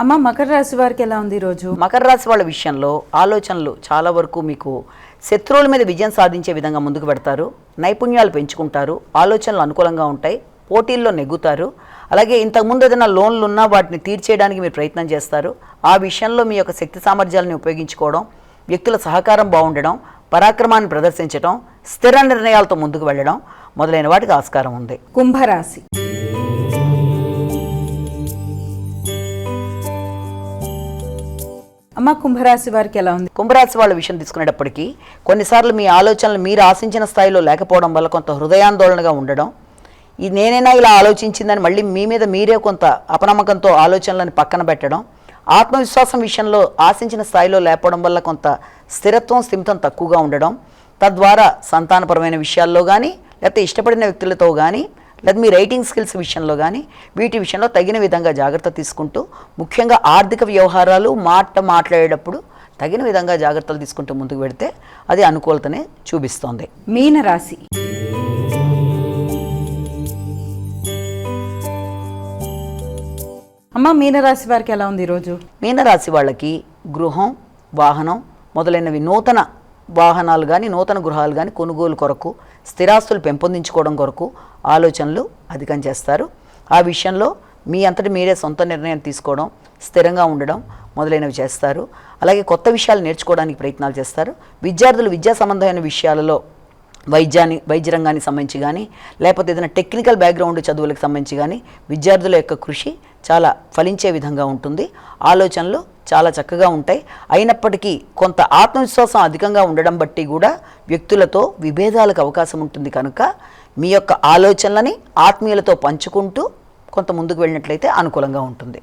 అమ్మ మకర రాశి వారికి ఎలా ఉంది ఈరోజు మకర రాశి వాళ్ళ విషయంలో ఆలోచనలు చాలా వరకు మీకు శత్రువుల మీద విజయం సాధించే విధంగా ముందుకు పెడతారు. నైపుణ్యాలు పెంచుకుంటారు. ఆలోచనలు అనుకూలంగా ఉంటాయి. పోటీల్లో నెగ్గుతారు. అలాగే ఇంతకుముందు ఏదైనా లోన్లు ఉన్నా వాటిని తీర్చేయడానికి మీరు ప్రయత్నం చేస్తారు. ఆ విషయంలో మీ యొక్క శక్తి సామర్థ్యాలను ఉపయోగించుకోవడం వ్యక్తుల సహకారం బాగుండడం పరాక్రమాన్ని ప్రదర్శించడం స్థిర నిర్ణయాలతో ముందుకు వెళ్ళడం మొదలైన వాటికి ఆస్కారం ఉంది. కుంభరాశి. అమ్మ కుంభరాశి వారికి ఎలా ఉంది? కుంభరాశి వాళ్ళ విషయం తీసుకునేటప్పటికీ కొన్నిసార్లు మీ ఆలోచనలు మీరు ఆశించిన స్థాయిలో లేకపోవడం వల్ల కొంత హృదయాందోళనగా ఉండడం ఇది నేనైనా ఇలా ఆలోచించిందని మళ్ళీ మీ మీద మీరే కొంత అపనమ్మకంతో ఆలోచనలను పక్కన పెట్టడం ఆత్మవిశ్వాసం విషయంలో ఆశించిన స్థాయిలో లేకపోవడం వల్ల కొంత స్థిరత్వం స్థిమితం తక్కువగా ఉండడం తద్వారా సంతానపరమైన విషయాల్లో కానీ లేకపోతే ఇష్టపడిన వ్యక్తులతో కానీ లేదా మీ రైటింగ్ స్కిల్స్ విషయంలో కానీ వీటి విషయంలో తగిన విధంగా జాగ్రత్త తీసుకుంటూ ముఖ్యంగా ఆర్థిక వ్యవహారాలు మాట మాట్లాడేటప్పుడు తగిన విధంగా జాగ్రత్తలు తీసుకుంటూ ముందుకు పెడితే అది అనుకూలతనే చూపిస్తోంది. మీన రాశి అమ్మ మీనరాశి వారికి ఎలా ఉంది ఈరోజు మీనరాశి వాళ్ళకి గృహం వాహనం మొదలైనవి నూతన వాహనాలు కానీ నూతన గృహాలు కానీ కొనుగోలు కొరకు స్థిరాస్తులు పెంపొందించుకోవడం కొరకు ఆలోచనలు అధికం చేస్తారు. ఆ విషయంలో మీ అంతటి మీరే సొంత నిర్ణయం తీసుకోవడం స్థిరంగా ఉండడం మొదలైనవి చేస్తారు. అలాగే కొత్త విషయాలు నేర్చుకోవడానికి ప్రయత్నాలు చేస్తారు. విద్యార్థులు విద్యా సంబంధమైన విషయాలలో వైద్యాన్ని వైద్య రంగానికి సంబంధించి కానీ లేకపోతే ఏదైనా టెక్నికల్ బ్యాక్గ్రౌండ్ చదువులకు సంబంధించి కానీ విద్యార్థుల యొక్క కృషి చాలా ఫలించే విధంగా ఉంటుంది. ఆలోచనలు చాలా చక్కగా ఉంటాయి. అయినప్పటికీ కొంత ఆత్మవిశ్వాసం అధికంగా ఉండడం బట్టి కూడా వ్యక్తులతో విభేదాలకు అవకాశం ఉంటుంది కనుక మీ యొక్క ఆలోచనలని ఆత్మీయులతో పంచుకుంటూ కొంత ముందుకు వెళ్ళినట్లయితే అనుకూలంగా ఉంటుంది.